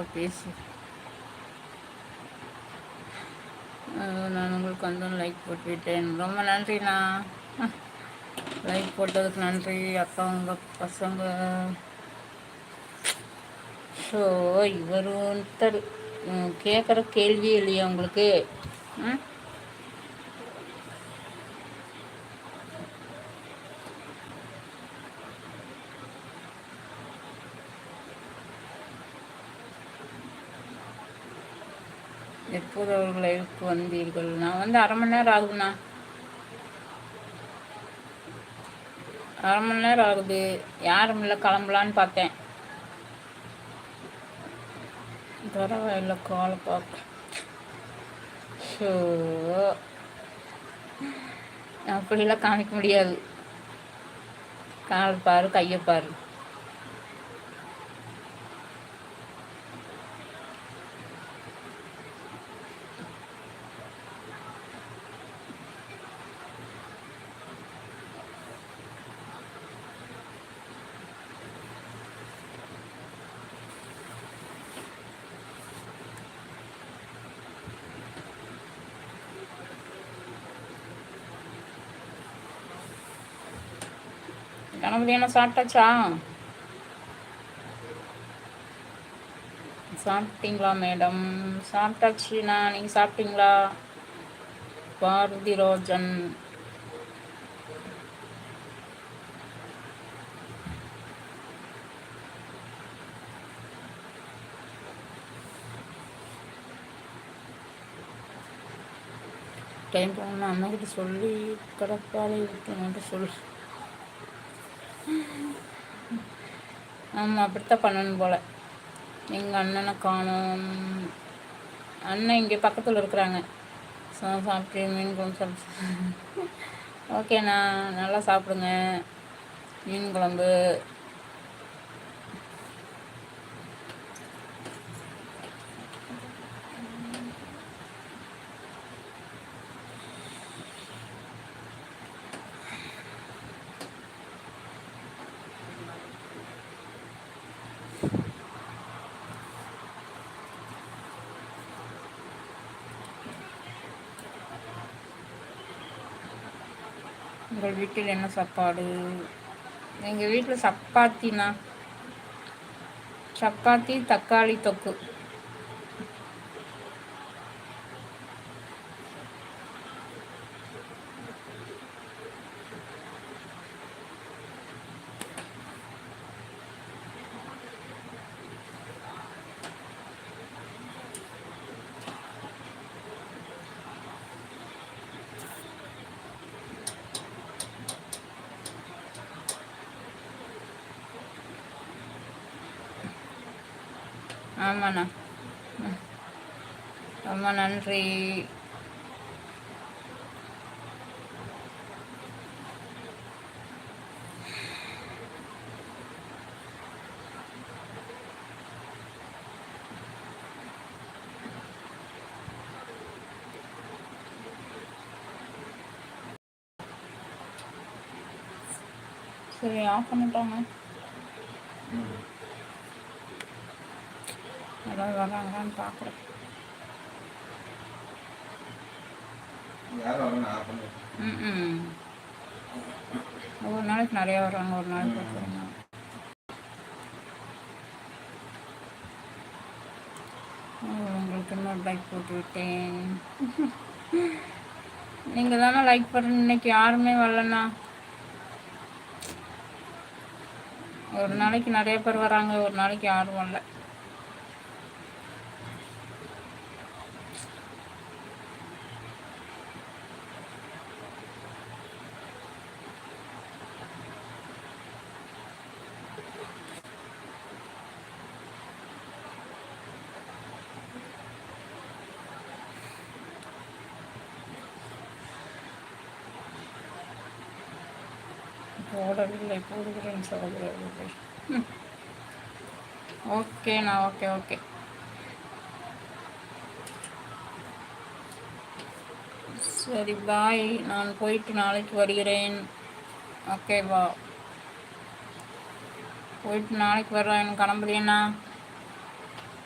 ஏதோ பேசி நான் உங்களுக்கு வந்து லைக் போட்டுவிட்டேன் ரொம்ப நன்றிண்ணா. லைக் போட்டதுக்கு நன்றி. அக்கா உங்கள் பசங்க. ஸோ இவர் ஒருத்தர் கேட்குற கேள்வி இல்லையா உங்களுக்கு? ம்? எப்போது அவர்கள் லைவுக்கு வந்தீர்கள்? நான் வந்து அரை மணி நேரம் ஆகுதுண்ணா அரை மணி நேரம் ஆகுது. யாரும் இல்லை கிளம்பலான்னு பார்த்தேன். பரவாயில்ல காலை பார்க்க ஸோ அப்படிலாம் காமிக்க முடியாது. கால் பாரு கையை பாரு. கணபதி என்ன சாப்பிட்டாச்சா? சாப்பிட்டீங்களா மேடம்? சாப்பிட்டாச்சுண்ணா நீங்கள் சாப்பிட்டீங்களா? பாரதி ரோஜன். டைம் போகணும் அண்ணகிட்ட சொல்லி கடப்பாலை விட்டு சொல்லு. ஆமாம் அப்படித்தான் பண்ணணும் போல். எங்கள் அண்ணனை காணும். அண்ணன் இங்கே பக்கத்தில் இருக்கிறாங்க. சாப்பிட்டு மீன் குழம்பு சாப்பிட்டு. ஓகேண்ணா நல்லா சாப்பிடுங்க. மீன் குழம்பு. உங்கள் வீட்டில் என்ன சாப்பாடு? எங்கள் வீட்டில் சப்பாத்தினா சப்பாத்தி தக்காளி தொக்கு. ஆமாண்ணா. ரொம்ப நன்றி. சரி ஆஃப் பண்ணிட்டாங்க. யாராவது வராங்களான்னு பார்க்குறேன் ம் ஒரு நாளைக்கு நிறையா வராங்க ஒரு நாளைக்கு உங்களுக்கு இன்னொரு லைக் போட்டு விட்டேன். நீங்கள் தானே லைக் பண்ண இன்னைக்கு யாருமே வரலண்ணா. ஒரு நாளைக்கு நிறைய பேர் வராங்க ஒரு நாளைக்கு யாரும் வரல. போடவில்லை போடுகிறேன் சகோதரர்கள் ஓகேண்ணா ஓகே ஓகே சரி பாய். நான் போயிட்டு நாளைக்கு வருகிறேன். ஓகேவா போயிட்டு நாளைக்கு வர்றேன் கிளம்புறேண்ணா